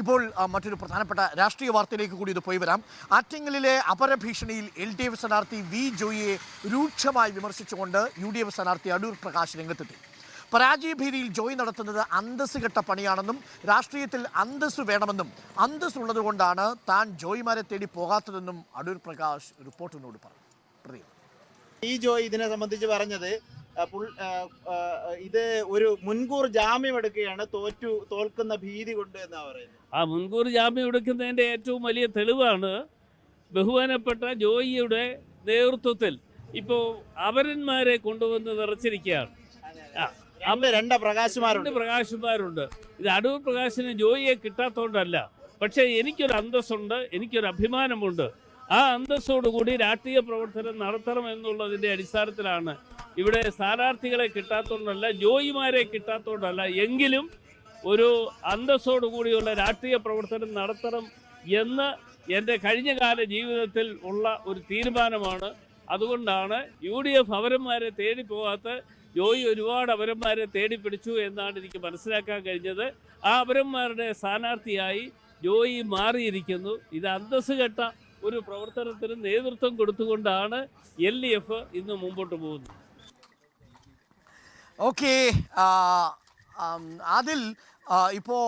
ഇപ്പോൾ മറ്റൊരു പ്രധാനപ്പെട്ട രാഷ്ട്രീയ വാർത്തയിലേക്ക് കൂടി ഇത് പോയി വരാം. ആറ്റിങ്ങലിലെ അപരഭീഷണിയിൽ എൽ ഡി എഫ് സ്ഥാനാർത്ഥി വി ജോയിയെ രൂക്ഷമായി വിമർശിച്ചുകൊണ്ട് യു ഡി എഫ് സ്ഥാനാർത്ഥി അടൂർ പ്രകാശ് രംഗത്തെത്തി. പരാജയഭീതിയിൽ ജോയി നടത്തുന്നത് അന്തസ് കെട്ട പണിയാണെന്നും രാഷ്ട്രീയത്തിൽ അന്തസ് വേണമെന്നും അന്തസ് ഉള്ളതുകൊണ്ടാണ് താൻ ജോയിമാരെ തേടി പോകാത്തതെന്നും അടൂർ പ്രകാശ് റിപ്പോർട്ടിനോട് പറഞ്ഞു. ഈ ജോയി ഇതിനെ സംബന്ധിച്ച് പറഞ്ഞത് ഇത് ഒരു മുൻകൂർ ജാമ്യം എടുക്കുകയാണ്. തോറ്റു തോൽക്കുന്ന ഭീതി കൊണ്ട് എന്നാ പറയുന്നത്? ആ മുൻകൂർ ജാമ്യം എടുക്കുന്നതിന്റെ ഏറ്റവും വലിയ തെളിവാണ് ബഹുമാനപ്പെട്ട ജോയിയുടെ നേതൃത്വത്തിൽ ഇപ്പോ അവരന്മാരെ കൊണ്ടുവന്ന് നിറച്ചിരിക്കുകയാണ്. രണ്ട് പ്രകാശുമാരുണ്ട്. പ്രകാശുമാരുണ്ട്. ഇത് അടൂർ പ്രകാശിന് ജോയിയെ കിട്ടാത്തതുകൊണ്ടല്ല പക്ഷേ എനിക്കൊരു അന്തസ്സുണ്ട് എനിക്കൊരു അഭിമാനമുണ്ട്. ആ അന്തസ്സോടുകൂടി രാഷ്ട്രീയ പ്രവർത്തനം നടത്തണം എന്നുള്ളതിന്റെ അടിസ്ഥാനത്തിലാണ് ഇവിടെ സ്ഥാനാർത്ഥികളെ കിട്ടാത്തതുകൊണ്ടല്ല ജോയിമാരെ കിട്ടാത്തതുകൊണ്ടല്ല എങ്കിലും ഒരു അന്തസ്സോടുകൂടിയുള്ള രാഷ്ട്രീയ പ്രവർത്തനം നടത്തണം എന്ന് എന്റെ കഴിഞ്ഞകാല ജീവിതത്തിൽ ഉള്ള ഒരു തീരുമാനമാണ്. അതുകൊണ്ടാണ് യു ഡി എഫ് അവരന്മാരെ തേടി പോകാത്ത ജോയി ഒരുപാട് അവരന്മാരെ തേടി പിടിച്ചു എന്നാണ് എനിക്ക് മനസ്സിലാക്കാൻ കഴിഞ്ഞത്. ആ അവരന്മാരുടെ സ്ഥാനാർത്ഥിയായി ജോയി മാറിയിരിക്കുന്നു. ഇത് അന്തസ്സ് കെട്ട ഒരു പ്രവർത്തനത്തിന് നേതൃത്വം കൊടുത്തുകൊണ്ടാണ് എൽ ഇന്ന് മുമ്പോട്ട് പോകുന്നത്. ഓക്കെ അതിൽ ഇപ്പോൾ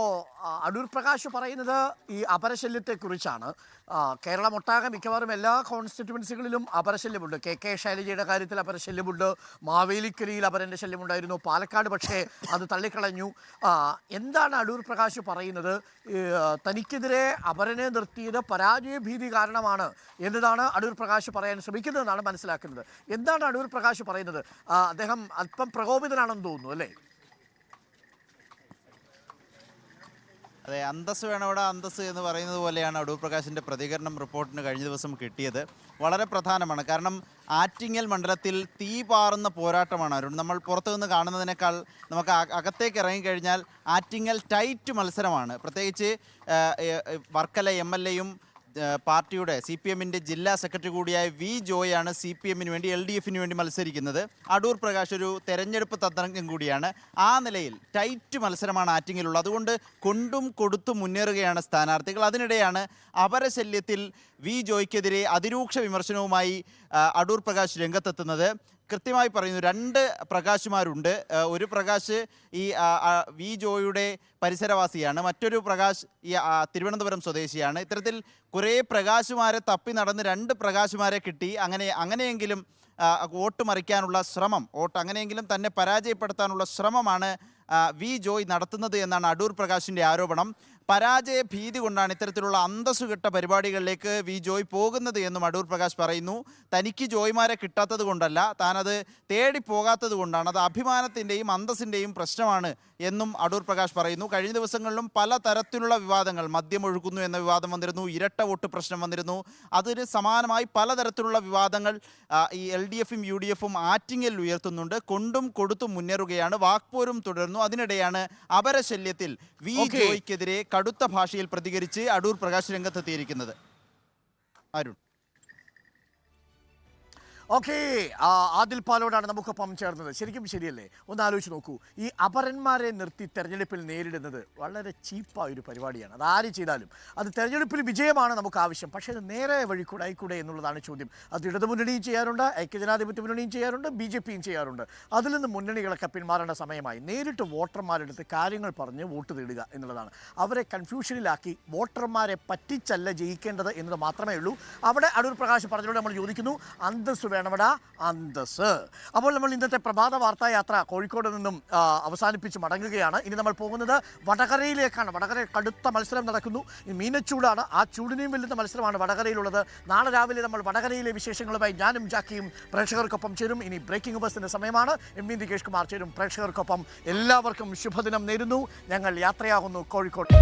അടൂർ പ്രകാശ് പറയുന്നത് ഈ അപരശല്യത്തെക്കുറിച്ചാണ്. കേരളം കേരളമൊട്ടാകെ മിക്കവാറും എല്ലാ കോൺസ്റ്റിറ്റ്യുവൻസികളിലും അപരശല്യമുണ്ട്. കെ കെ ശൈലജയുടെ കാര്യത്തിൽ അപരശല്യമുണ്ട്. മാവേലിക്കരയിൽ അപരന്റെ ശല്യമുണ്ടായിരുന്നു. പാലക്കാട് പക്ഷേ അത് തള്ളിക്കളഞ്ഞു. എന്താണ് അടൂർ പ്രകാശ് പറയുന്നത്? തനിക്കെതിരെ അപരനെ നിർത്തിയത് പരാജയ ഭീതി കാരണമാണ് എന്നതാണ് അടൂർ പ്രകാശ് പറയാൻ ശ്രമിക്കുന്നതെന്നാണ് മനസ്സിലാക്കുന്നത്. എന്താണ് അടൂർ പ്രകാശ് പറയുന്നത്? അദ്ദേഹം അല്പം പ്രകോപിതനാണെന്ന് തോന്നുന്നു അല്ലേ? അതെ അന്തസ് വേണവിടെ അന്തസ് എന്ന് പറയുന്നത് പോലെയാണ് അടൂർ പ്രകാശിന്റെ പ്രതികരണം റിപ്പോർട്ടിന് കഴിഞ്ഞ ദിവസം കിട്ടിയത്. വളരെ പ്രധാനമാണ്. കാരണം ആറ്റിങ്ങൽ മണ്ഡലത്തിൽ തീ പാറുന്ന പോരാട്ടമാണ് അരുൺ. നമ്മൾ പുറത്തു നിന്ന് കാണുന്നതിനേക്കാൾ നമുക്ക് അക- അകത്തേക്ക് ഇറങ്ങിക്കഴിഞ്ഞാൽ ആറ്റിങ്ങൽ ടൈറ്റ് മത്സരമാണ്. പ്രത്യേകിച്ച് വർക്കല എം എൽ എയും പാർട്ടിയുടെ സി പി എമ്മിന്റെ ജില്ലാ സെക്രട്ടറി കൂടിയായ വി ജോയാണ് സി പി എമ്മിന് വേണ്ടി എൽ ഡി എഫിന് വേണ്ടി മത്സരിക്കുന്നത്. അടൂർ പ്രകാശ് ഒരു തെരഞ്ഞെടുപ്പ് തന്ത്രജ്ഞൻ കൂടിയാണ്. ആ നിലയിൽ ടൈറ്റ് മത്സരമാണ് ആറ്റിങ്ങിലുള്ളത് അതുകൊണ്ട് കൊണ്ടും കൊടുത്തും മുന്നേറുകയാണ് സ്ഥാനാർത്ഥികൾ. അതിനിടെയാണ് അപരശല്യത്തിൽ വി ജോയ്ക്കെതിരെ അതിരൂക്ഷ വിമർശനവുമായി അടൂർ പ്രകാശ് രംഗത്തെത്തുന്നത്. കൃത്യമായി പറയുന്നു രണ്ട് പ്രകാശുമാരുണ്ട്. ഒരു പ്രകാശ് ഈ വി ജോയുടെ പരിസരവാസിയാണ്. മറ്റൊരു പ്രകാശ് ഈ തിരുവനന്തപുരം സ്വദേശിയാണ്. ഇത്തരത്തിൽ കുറേ പ്രകാശുമാരെ തപ്പി നടന്ന് രണ്ട് പ്രകാശുമാരെ കിട്ടി. അങ്ങനെ അങ്ങനെയെങ്കിലും വോട്ട് മറിക്കാനുള്ള ശ്രമം വോട്ട് അങ്ങനെയെങ്കിലും തന്നെ പരാജയപ്പെടുത്താനുള്ള ശ്രമമാണ് വി ജോയ് നടത്തുന്നത് എന്നാണ് അടൂർ പ്രകാശിന്റെ ആരോപണം. പരാജയ ഭീതി കൊണ്ടാണ് ഇത്തരത്തിലുള്ള അന്തസ്സുകെട്ട പരിപാടികളിലേക്ക് വി ജോയ് പോകുന്നത് എന്നും അടൂർ പ്രകാശ് പറയുന്നു. തനിക്ക് ജോയ്മാരെ കിട്ടാത്തത് കൊണ്ടല്ല താനത് തേടി പോകാത്തത് കൊണ്ടാണ്. അത് അഭിമാനത്തിന്റെയും അന്തസ്സിന്റെയും പ്രശ്നമാണ് എന്നും അടൂർ പ്രകാശ് പറയുന്നു. കഴിഞ്ഞ ദിവസങ്ങളിലും പല തരത്തിലുള്ള വിവാദങ്ങൾ മദ്യം ഒഴുക്കുന്നു എന്ന വിവാദം വന്നിരുന്നു ഇരട്ട വോട്ട് പ്രശ്നം വന്നിരുന്നു. അതിന് സമാനമായി പലതരത്തിലുള്ള വിവാദങ്ങൾ ഈ എൽ ഡി എഫും യു ഡി എഫും ആറ്റിങ്ങൽ ഉയർത്തുന്നുണ്ട്. കൊണ്ടും കൊടുത്തും മുന്നേറുകയാണ് വാക്പോരും തുടർന്നു അതിനിടെയാണ് അപരശല്യത്തിൽ വി. ജോയ്ക്കെതിരെ കടുത്ത ഭാഷയിൽ പ്രതികരിച്ച് അടൂർ പ്രകാശ് രംഗത്തെത്തിയിരിക്കുന്നത്. അരുൺ. ഓക്കെ ആദിൽ പാലോടാണ് നമുക്കൊപ്പം ചേർന്നത്. ശരിക്കും ശരിയല്ലേ? ഒന്ന് ആലോചിച്ച് നോക്കൂ. ഈ അപരന്മാരെ നിർത്തി തെരഞ്ഞെടുപ്പിൽ നേരിടുന്നത് വളരെ ചീപ്പായ ഒരു പരിപാടിയാണ്. അത് ആര് ചെയ്താലും. അത് തെരഞ്ഞെടുപ്പിൽ വിജയമാണ് നമുക്ക് ആവശ്യം. പക്ഷേ അത് നേരെ വഴി കൂടെ ആയിക്കൂടെ എന്നുള്ളതാണ് ചോദ്യം. അത് ഇടതുമുന്നണിയും ചെയ്യാറുണ്ട് ഐക്യജനാധിപത്യ മുന്നണിയും ചെയ്യാറുണ്ട് ബി ജെ പിയും ചെയ്യാറുണ്ട്. അതിൽ നിന്ന് മുന്നണികളൊക്കെ പിന്മാറേണ്ട സമയമായി. നേരിട്ട് വോട്ടർമാരെടുത്ത് കാര്യങ്ങൾ പറഞ്ഞ് വോട്ട് തേടുക എന്നുള്ളതാണ്. അവരെ കൺഫ്യൂഷനിലാക്കി വോട്ടർമാരെ പറ്റിച്ചല്ല ജയിക്കേണ്ടത് എന്നത് മാത്രമേ ഉള്ളൂ. അവിടെ അടൂർ പ്രകാശ് പറഞ്ഞതോടെ നമ്മൾ ചോദിക്കുന്നു അന്തസ് വേണമടാ അന്തസ് അപ്പോൾ നമ്മൾ ഇന്നത്തെ പ്രഭാത വാർത്താ യാത്ര കോഴിക്കോട് നിന്നും അവസാനിപ്പിച്ച് മടങ്ങുകയാണ്. ഇനി നമ്മൾ പോകുന്നത് വടകരയിലേക്കാണ്. വടകര കടുത്ത മത്സരം നടക്കുന്നു. മീനച്ചൂടാണ്. ആ ചൂടിനെയും വെല്ലുന്ന മത്സരമാണ് വടകരയിലുള്ളത്. നാളെ രാവിലെ നമ്മൾ വടകരയിലെ വിശേഷങ്ങളുമായി ഞാനും ജാക്കിയും പ്രേക്ഷകർക്കൊപ്പം ചേരും. ഇനി ബ്രേക്കിംഗ് ബസ്സിന്റെ സമയമാണ്. എം വി നികേഷ് കുമാർ ചേരും പ്രേക്ഷകർക്കൊപ്പം. എല്ലാവർക്കും ശുഭദിനം നേരുന്നു. ഞങ്ങൾ യാത്രയാകുന്നു കോഴിക്കോട്